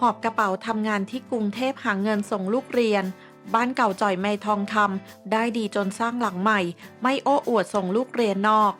หอบกระเป๋าทำงานที่กรุงเทพหาเงินส่งลูกเรียน บ้านเก่าจ่อยไม่ทองคำได้ดีจนสร้างหลังใหม่ ไม่โอ้อวดส่งลูกเรียนนอก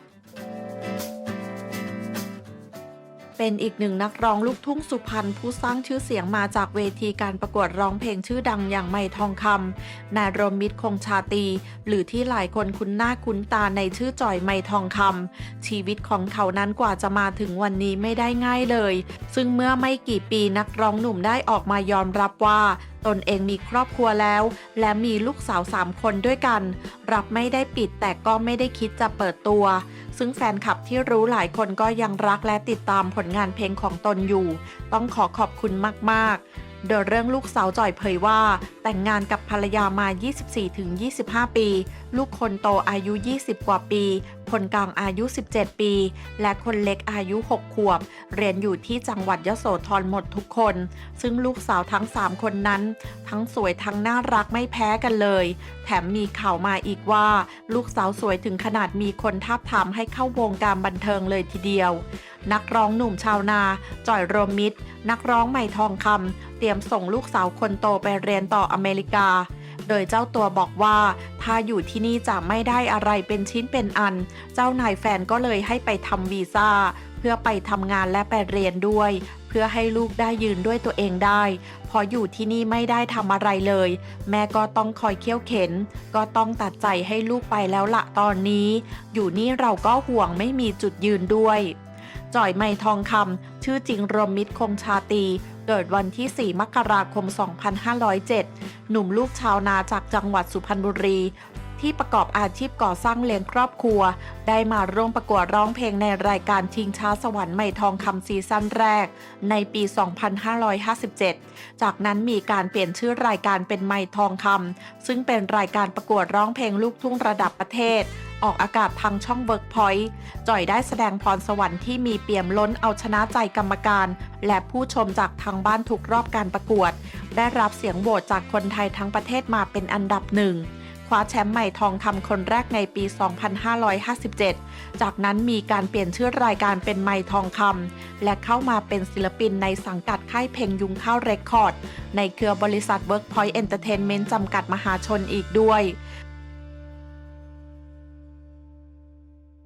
เป็นอีกหนึ่งนักร้องลูกทุ่งสุพรรณผู้สร้างชื่อเสียงมาจากเวทีการประกวดร้องเพลงชื่อดังอย่างไม่ทองคำนายรมมิตรคงชาตี หรือที่หลายคนคุ้นหน้าคุ้นตาในชื่อจ่อยไม่ทองคำชีวิตของเขานั้นกว่าจะมาถึงวันนี้ไม่ได้ง่ายเลย ซึ่งเมื่อไม่กี่ปีนักร้องหนุ่มได้ออกมายอมรับว่าตนเองมีครอบครัวแล้ว และมีลูกสาวสามคนด้วยกัน รับไม่ได้ปิดแต่ก็ไม่ได้คิดจะเปิดตัว ซึ่งแฟนคลับที่รู้หลายคนก็ยังรักและติดตามผลงานเพลงของตนอยู่ ต้องขอขอบคุณมากๆ โดยเรื่องลูกสาวจ่อยเผยว่า แต่งงานกับภรรยามา 24-25 ปี ลูกคนโตอายุ 20 กว่าปี คนกลางอายุ 17 ปี และคนเล็กอายุ 6 ขวบ เรียนอยู่ที่จังหวัดยโสธรหมดทุกคน ซึ่งลูกสาวทั้ง 3 คนนั้น ทั้งสวยทั้งน่ารักไม่แพ้กันเลย แถมมีข่าวมาอีกว่า ลูกสาวสวยถึงขนาดมีคนทาบทามให้เข้าวงการบันเทิงเลยทีเดียว นักร้องหนุ่มชาวนา จ่อยโรมมิตร นักร้องใหม่ทองคำเตรียมส่งลูกสาวคนโตไปเรียนต่ออเมริกา โดยเจ้าตัวบอกว่า ถ้าอยู่ที่นี่จะไม่ได้อะไรเป็นชิ้นเป็นอัน เจ้านายแฟนก็เลยให้ไปทำวีซ่า เพื่อไปทำงานและไปเรียนด้วย เพื่อให้ลูกได้ยืนด้วยตัวเองได้ พออยู่ที่นี่ไม่ได้ทำอะไรเลย แม่ก็ต้องคอยเคี่ยวเข็น ก็ต้องตัดใจให้ลูกไปแล้วละตอนนี้ อยู่นี่เราก็ห่วงไม่มีจุดยืนด้วย จ่อยไม่ทองคำชื่อจริงรมมิตรคงชาตีเกิดวันที่ 4 มกราคม 2507 หนุ่มลูกชาวนาจากจังหวัดสุพรรณบุรี ที่ประกอบอาชีพก่อสร้างเลี้ยงครอบครัว ได้มาร่วมประกวดร้องเพลงในรายการชิงช้าสวรรค์ไม่ทองคำซีซั่นแรก ในปี 2557 จากนั้นมีการเปลี่ยนชื่อรายการเป็นไม่ทองคำซึ่งเป็นรายการประกวดร้องเพลงลูกทุ่งระดับประเทศออกอากาศทางช่อง Workpoint จ่อยได้แสดงพรสวรรค์ที่มีเปี่ยมล้นเอาชนะใจกรรมการ และผู้ชมจากทางบ้านทุกรอบการประกวด ได้รับเสียงโหวตจากคนไทยทั้งประเทศมาเป็นอันดับหนึ่ง ว้าแชมป์ใหม่ทองคำคนแรกในปี 2557 จากนั้นมีการเปลี่ยนชื่อรายการเป็นไม่ทองคำและเข้ามาเป็นศิลปินในสังกัดค่ายเพลงยุงข้าวเรคคอร์ด ในเครือบริษัท Workpoint Entertainment จำกัดมหาชนอีกด้วย